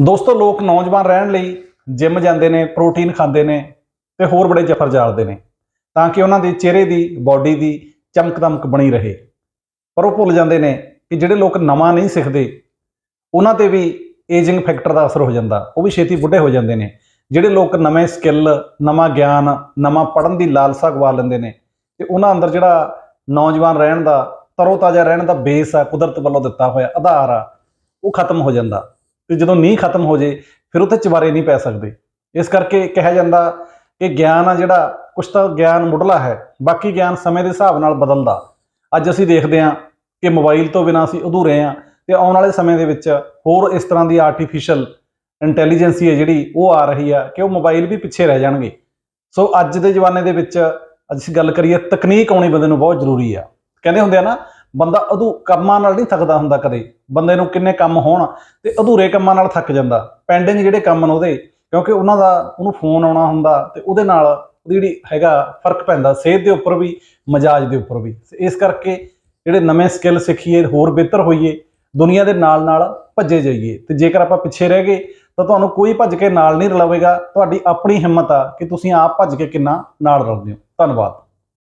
ਦੋਸਤੋ, ਲੋਕ ਨੌਜਵਾਨ ਰਹਿਣ ਲਈ ਜਿਮ ਜਾਂਦੇ ਨੇ, ਪ੍ਰੋਟੀਨ ਖਾਂਦੇ ਨੇ ਤੇ ਹੋਰ ਬੜੇ ਜਫਰ ਜਾਲਦੇ ਨੇ ਤਾਂ ਕਿ ਉਹਨਾਂ ਦੇ ਚਿਹਰੇ ਦੀ, ਬਾਡੀ ਦੀ ਚਮਕਦਮਕ ਬਣੀ ਰਹੇ। ਪਰ ਉਹ ਭੁੱਲ ਜਾਂਦੇ ਨੇ ਕਿ ਜਿਹੜੇ ਲੋਕ ਨਵਾਂ ਨਹੀਂ ਸਿੱਖਦੇ, ਉਹਨਾਂ ਤੇ ਵੀ ਏਜਿੰਗ ਫੈਕਟਰ ਦਾ ਅਸਰ ਹੋ ਜਾਂਦਾ। ਉਹ ਵੀ ਛੇਤੀ ਬੁੱਢੇ ਹੋ ਜਾਂਦੇ ਨੇ। ਜਿਹੜੇ ਲੋਕ ਨਵੇਂ ਸਕਿੱਲ ਨਵਾਂ ਗਿਆਨ, ਨਵਾਂ ਪੜ੍ਹਨ ਦੀ ਲਾਲਸਾ ਗਵਾ ਲੈਂਦੇ ਨੇ ਤੇ ਉਹਨਾਂ ਅੰਦਰ ਜਿਹੜਾ ਨੌਜਵਾਨ ਰਹਿਣ ਦਾ ਤਰੋ ਤਾਜ਼ਾ ਰਹਿਣ ਦਾ ਬੇਸ ਆ, ਕੁਦਰਤ ਵੱਲੋਂ ਦਿੱਤਾ ਹੋਇਆ ਆਧਾਰ ਆ, ਉਹ ਖਤਮ ਹੋ ਜਾਂਦਾ। ਤੇ ਜਦੋਂ ਨੀਂਹ ਖਤਮ ਹੋ ਜੇ, ਫਿਰ ਉੱਥੇ ਚਵਾਰੇ ਨਹੀਂ ਪੈ ਸਕਦੇ। ਇਸ ਕਰਕੇ ਕਿਹਾ ਜਾਂਦਾ ਕਿ ਗਿਆਨ ਆ ਜਿਹੜਾ, ਕੁਛ ਤਾਂ ਗਿਆਨ ਮੁੱਢਲਾ ਹੈ, ਬਾਕੀ ਗਿਆਨ ਸਮੇਂ ਦੇ ਹਿਸਾਬ ਨਾਲ ਬਦਲਦਾ। ਅੱਜ ਅਸੀਂ ਦੇਖਦੇ ਹਾਂ ਕਿ ਮੋਬਾਈਲ ਤੋਂ ਬਿਨਾਂ ਅਸੀਂ ਅਧੂਰੇ ਹਾਂ ਤੇ ਆਉਣ ਵਾਲੇ ਸਮੇਂ ਦੇ ਵਿੱਚ ਹੋਰ ਇਸ ਤਰ੍ਹਾਂ ਦੀ ਆਰਟੀਫੀਸ਼ੀਅਲ ਇੰਟੈਲੀਜੈਂਸੀ ਹੈ ਜਿਹੜੀ, ਉਹ ਆ ਰਹੀ ਆ ਕਿ ਉਹ ਮੋਬਾਈਲ ਵੀ ਪਿੱਛੇ ਰਹਿ ਜਾਣਗੇ। ਸੋ ਅੱਜ ਦੇ ਜ਼ਮਾਨੇ ਦੇ ਵਿੱਚ ਅਸੀਂ ਗੱਲ ਕਰੀਏ, ਤਕਨੀਕ ਆਉਣੀ ਬੰਦੇ ਨੂੰ ਬਹੁਤ ਜ਼ਰੂਰੀ ਆ। ਕਹਿੰਦੇ ਹੁੰਦੇ ਆ ਨਾ ਬੰਦਾ ਅਧੂ ਕੰਮਾਂ ਨਾਲ ਨਹੀਂ ਥੱਕਦਾ ਹੁੰਦਾ ਕਦੇ। ਬੰਦੇ ਨੂੰ ਕਿੰਨੇ ਕੰਮ ਹੋਣ ਤੇ ਅਧੂਰੇ ਕੰਮਾਂ ਨਾਲ ਥੱਕ ਜਾਂਦਾ। ਪੈਂਡਿੰਗ ਜਿਹੜੇ ਕੰਮ ਨੇ ਉਹਦੇ, ਕਿਉਂਕਿ ਉਹਨਾਂ ਦਾ, ਉਹਨੂੰ ਫੋਨ ਆਉਣਾ ਹੁੰਦਾ ਤੇ ਉਹਦੇ ਨਾਲ ਉਹਦੀ ਜਿਹੜੀ ਹੈਗਾ ਫ਼ਰਕ ਪੈਂਦਾ, ਸਿਹਤ ਦੇ ਉੱਪਰ ਵੀ, ਮਜਾਜ ਦੇ ਉੱਪਰ ਵੀ। ਇਸ ਕਰਕੇ ਜਿਹੜੇ ਨਵੇਂ ਸਕਿੱਲ ਸਿੱਖੀਏ, ਹੋਰ ਬਿਹਤਰ ਹੋਈਏ, ਦੁਨੀਆ ਦੇ ਨਾਲ ਨਾਲ ਭੱਜੇ ਜਾਈਏ। ਤੇ ਜੇਕਰ ਆਪਾਂ ਪਿੱਛੇ ਰਹਿ ਗਏ, ਤਾਂ ਤੁਹਾਨੂੰ ਕੋਈ ਭੱਜ ਕੇ ਨਾਲ ਨਹੀਂ ਰਲਾਵੇਗਾ। ਤੁਹਾਡੀ ਆਪਣੀ ਹਿੰਮਤ ਆ ਕਿ ਤੁਸੀਂ ਆਪ ਭੱਜ ਕੇ ਕਿੰਨਾ ਨਾਲ ਰਲਦੇ ਹੋ। ਧੰਨਵਾਦ।